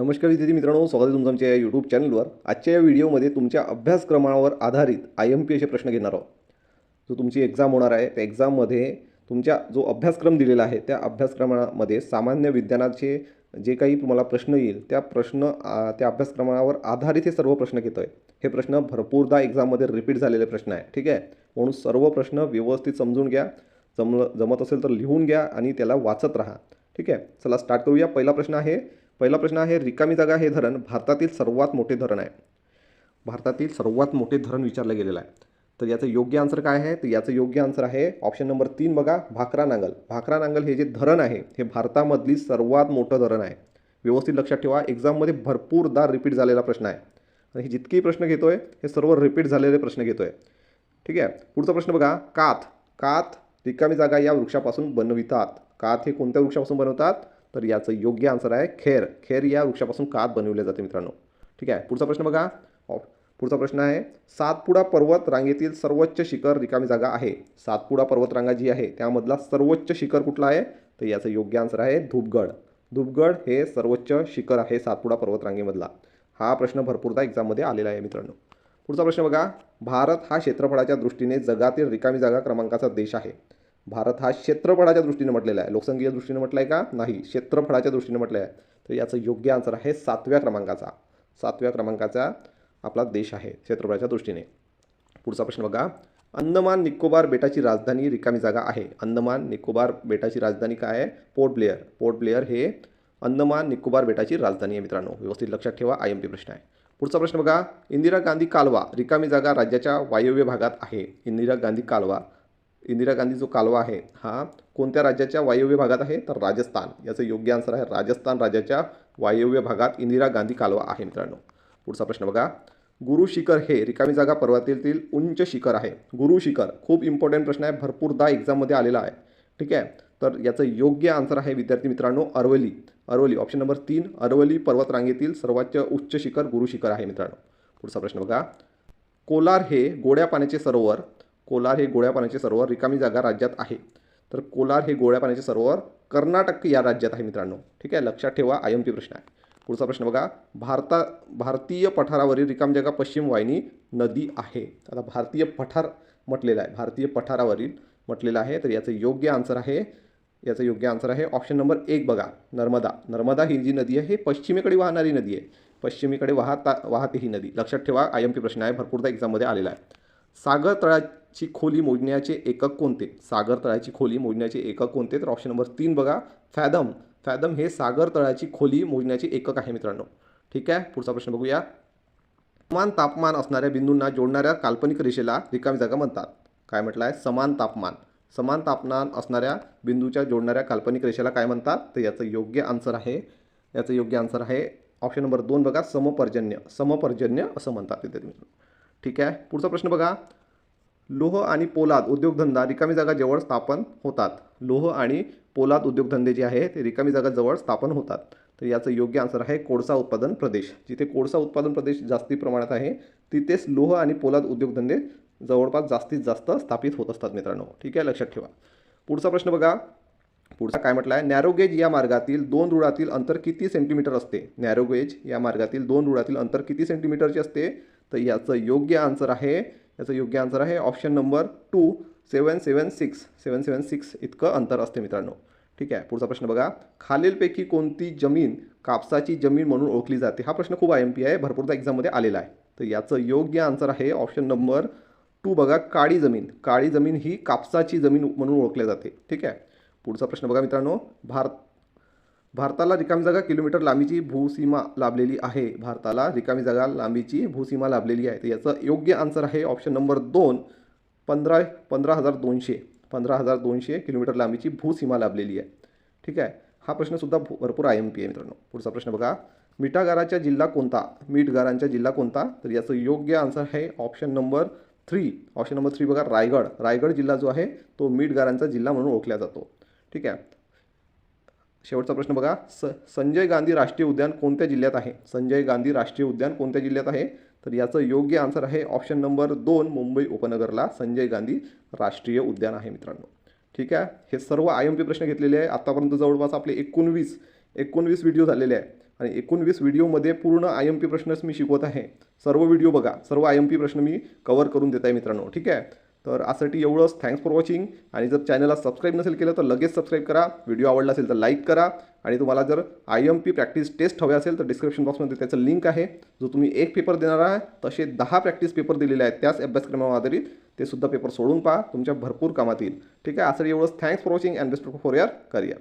नमस्कार विद्यार्थी मित्रांनो स्वागत आहे तुमचं आमच्या या यूट्यूब चॅनलवर आजच्या या व्हिडिओमध्ये तुमच्या अभ्यासक्रमावर आधारित आय एम पी असे प्रश्न घेणार आहोत. जो तुमची एक्झाम होणार आहे त्या एक्झाममध्ये तुमच्या जो अभ्यासक्रम दिलेला आहे त्या अभ्यासक्रमामध्ये सामान्य विज्ञानाचे जे काही तुम्हाला प्रश्न येईल त्या प्रश्न त्या अभ्यासक्रमावर आधारित हे सर्व प्रश्न घेतो आहे हे प्रश्न भरपूरदा एक्झाममध्ये रिपीट झालेले प्रश्न आहे ठीक आहे? म्हणून सर्व प्रश्न व्यवस्थित समजून घ्या. जमलं जमत असेल तर लिहून घ्या आणि त्याला वाचत राहा ठीक आहे? चला स्टार्ट करूया. पहिला प्रश्न आहे पहिला प्रश्न आहे रिकामी जागा हे धरण भारतातील सर्वात मोठे धरण आहे. भारतातील सर्वात मोठे धरण विचारलं गेलेलं आहे. तर याचं योग्य आन्सर काय आहे? तर याचं योग्य आन्सर आहे ऑप्शन नंबर तीन बघा भाकरा नांगल. भाकरा नांगल हे जे धरण आहे हे भारतामधली सर्वात मोठं धरण आहे. व्यवस्थित लक्षात ठेवा एक्झाममध्ये भरपूरदा रिपीट झालेला प्रश्न आहे. आणि हे जितकेही प्रश्न घेतो आहे हे सर्व रिपीट झालेले प्रश्न घेतो आहे ठीक आहे? पुढचा प्रश्न बघा काथ काथ रिकामी जागा या वृक्षापासून बनवितात. काथ हे कोणत्या वृक्षापासून बनवतात? तर याचं योग्य आन्सर आहे खेर. खेर या वृक्षापासून कात बनवले जाते मित्रांनो. ठीक आहे? पुढचा प्रश्न बघा. हो. पुढचा प्रश्न आहे सातपुडा पर्वत रांगेतील सर्वोच्च शिखर रिकामी जागा आहे. सातपुडा पर्वतरांगा जी आहे त्यामधला सर्वोच्च शिखर कुठला आहे? तर याचं योग्य आन्सर आहे धूपगड. धूपगड हे सर्वोच्च शिखर आहे सातपुडा पर्वतरांगेमधला हा प्रश्न भरपूरदा एक्झाममध्ये आलेला आहे मित्रांनो. पुढचा प्रश्न बघा. भारत हा क्षेत्रफळाच्या दृष्टीने जगातील रिकामी जागा क्रमांकाचा देश आहे. भारत हा क्षेत्रफळाच्या दृष्टीने म्हटलेला आहे. लोकसंख्येच्या दृष्टीने म्हटलं आहे का? नाही. क्षेत्रफळाच्या दृष्टीने म्हटलं आहे तर याचं योग्य आन्सर आहे सातव्या क्रमांकाचा. सातव्या क्रमांकाचा आपला देश आहे क्षेत्रफळाच्या दृष्टीने. पुढचा प्रश्न बघा. अंदमान निकोबार बेटाची राजधानी रिकामी जागा आहे. अंदमान निकोबार बेटाची राजधानी काय आहे? पोर्ट ब्लेअर. पोर्ट ब्लेअर हे अंदमान निकोबार बेटाची राजधानी आहे मित्रांनो. व्यवस्थित लक्षात ठेवा. आय एम पी प्रश्न आहे. पुढचा प्रश्न बघा. इंदिरा गांधी कालवा रिकामी जागा राज्याच्या वायव्य भागात आहे. इंदिरा गांधी कालवा. इंदिरा गांधी जो कालवा आहे हा कोणत्या राज्याच्या वायव्य भागात आहे? तर राजस्थान. याचं योग्य आन्सर आहे राजस्थान राज्याच्या वायव्य भागात इंदिरा गांधी कालवा आहे मित्रांनो. पुढचा प्रश्न बघा. गुरु शिखर हे रिकामी जागा पर्वतातील उंच शिखर आहे. गुरु शिखर खूप इम्पॉर्टंट प्रश्न आहे. भरपूरदा एक्झाममध्ये आलेला आहे. ठीक आहे? तर याचं योग्य आन्सर आहे विद्यार्थी मित्रांनो अरवली. अरवली ऑप्शन नंबर तीन. अरवली पर्वतरांगेतील सर्वोच्च उच्च शिखर गुरु शिखर आहे मित्रांनो. पुढचा प्रश्न बघा. कोलार हे गोड्या पाण्याचे सरोवर कोलार हे गोड्या पाण्याचे सरोवर रिकामी जागा राज्यात आहे. तर कोलार हे गोड्या पाण्याचे सरोवर कर्नाटक या राज्यात आहे मित्रांनो. ठीक आहे? लक्षात ठेवा आय एम पी प्रश्न आहे. पुढचा प्रश्न बघा. भारता भारतीय पठारावरील रिकाम जागा पश्चिम वाहिनी नदी आहे. आता भारतीय पठार म्हटलेलं आहे. भारतीय पठारावरील म्हटलेलं आहे. तर याचं योग्य आन्सर आहे. याचं योग्य आन्सर आहे. ऑप्शन नंबर एक बघा. नर्मदा. नर्मदा ही जी नदी आहे ही पश्चिमेकडे वाहणारी नदी आहे. पश्चिमेकडे वाहता वाहते ही नदी. लक्षात ठेवा आय एम पी प्रश्न आहे. भरपूरदा एक्झाममध्ये आलेला आहे. सागर तळाची खोली मोजण्याचे एकक कोणते? सागर तळाची खोली मोजण्याचे एकक कोणते? तर ऑप्शन नंबर तीन बघा. फॅदम. फॅदम हे सागर तळाची खोली मोजण्याचे एकक आहे मित्रांनो. ठीक आहे? पुढचा प्रश्न बघूया. समान तापमान असणाऱ्या बिंदूंना जोडणाऱ्या काल्पनिक रेषेला रिकामी जागा म्हणतात. काय म्हटलं आहे समान तापमान. समान तापमान असणाऱ्या बिंदूच्या जोडणाऱ्या काल्पनिक रेषेला काय म्हणतात? तर याचं योग्य आन्सर आहे. याचं योग्य आन्सर आहे. ऑप्शन नंबर दोन बघा. समपर्जन्य. समपर्जन्य असं म्हणतात विद्यार्थी मित्रांनो. ठीक आहे? पुढचा प्रश्न बघा. लोह आणि पोलाद उद्योगधंदा रिकामी जागा जवळ स्थापन होतात. लोह आणि पोलाद उद्योगधंदे जे आहे ते रिकामी जागा जवळ स्थापन होतात. तर याचं योग्य आन्सर आहे कोळसा उत्पादन प्रदेश. जिथे कोळसा उत्पादन प्रदेश जास्ती प्रमाणात आहे तिथेच लोह आणि पोलाद उद्योगधंदे जवळपास जास्तीत जास्त स्थापित होत असतात मित्रांनो. ठीक आहे? लक्षात ठेवा. पुढचा प्रश्न बघा. पुढचा काय म्हटलं आहे नॅरोगेज या मार्गातील दोन रुळातील अंतर किती सेंटीमीटर असते? नॅरोगेज या मार्गातील दोन रुळातील अंतर किती सेंटीमीटरचे असते? तर याचं योग्य आन्सर आहे. याचं योग्य आन्सर आहे. Option number two seven seven six seven seven six इतकं अंतर असते मित्रांनो. ठीक आहे. पुढचा प्रश्न बघा. खालीलपैकी कोणती जमीन कापसाची जमीन म्हणून ओळखली जाते? हा प्रश्न खूप आय एम पी आहे. भरपूरदा एक्झाममध्ये आलेला आहे. तर याचं योग्य आन्सर आहे. ऑप्शन नंबर टू बघा. काळी जमीन. काळी जमीन ही कापसाची जमीन म्हणून ओळखली जाते. ठीक आहे. पुढचा प्रश्न बघा मित्रांनो. भारत भारताला रिकामी जागा किलोमीटर लांबीची भूसीमा लाभलेली आहे. भारताला रिकामी जागा लांबीची भूसीमा लाभलेली आहे. तर याचं योग्य आन्सर आहे ऑप्शन नंबर दोन पंधरा पंधरा हजार दोनशे. पंधरा हजार दोनशे किलोमीटर लांबीची भूसीमा लाभलेली आहे. ठीक आहे? हा प्रश्नसुद्धा भू- भरपूर आय एम पी आहे मित्रांनो. पुढचा प्रश्न बघा. मिठागाराचा जिल्हा कोणता? मीठगारांचा जिल्हा कोणता? तर याचं योग्य आन्सर आहे option number three option number three बघा रायगड. रायगड जिल्हा जो आहे तो मीठगारांचा जिल्हा म्हणून ओळखला जातो. ठीक आहे? शेवटचा प्रश्न बघा. स संजय गांधी राष्ट्रीय उद्यान कोणत्या जिल्ह्यात आहे? संजय गांधी राष्ट्रीय उद्यान कोणत्या जिल्ह्यात आहे? तर याचं योग्य आन्सर आहे ऑप्शन नंबर दोन मुंबई उपनगरला संजय गांधी राष्ट्रीय उद्यान आहे मित्रांनो. ठीक आहे? हे सर्व आय एम पी प्रश्न घेतलेले आहे. आत्तापर्यंत जवळपास आपले एकोणवीस एकोणवीस व्हिडिओ झालेले आहे आणि एकोणवीस व्हिडिओमध्ये पूर्ण आय एम पी प्रश्नच मी शिकवत आहे. सर्व व्हिडिओ बघा. सर्व आय एम पी प्रश्न मी कवर करून देत आहे मित्रांनो. ठीक आहे? तर आजसाठी एवढंच. थँक्स फॉर वॉचिंग आणि जर चॅनलला सबस्क्राईब नसेल केलं तर लगेच सबस्क्राईब करा. व्हिडिओ आवडला असेल तर लाईक करा. आणि तुम्हाला जर I M P practice test हवे असेल तर डिस्क्रिप्शन बॉक्समध्ये त्याचं लिंक आहे. जो तुम्ही एक पेपर देणार आहे तसे दहा प्रॅक्टिस पेपर दिलेले आहेत. त्याच अभ्यासक्रमावर आधारित ते सुद्धा पेपर सोडून पहा. तुमच्या भरपूर कामात येईल. ठीक आहे? आजसाठी एवढंच. Thanks for watching and best for your career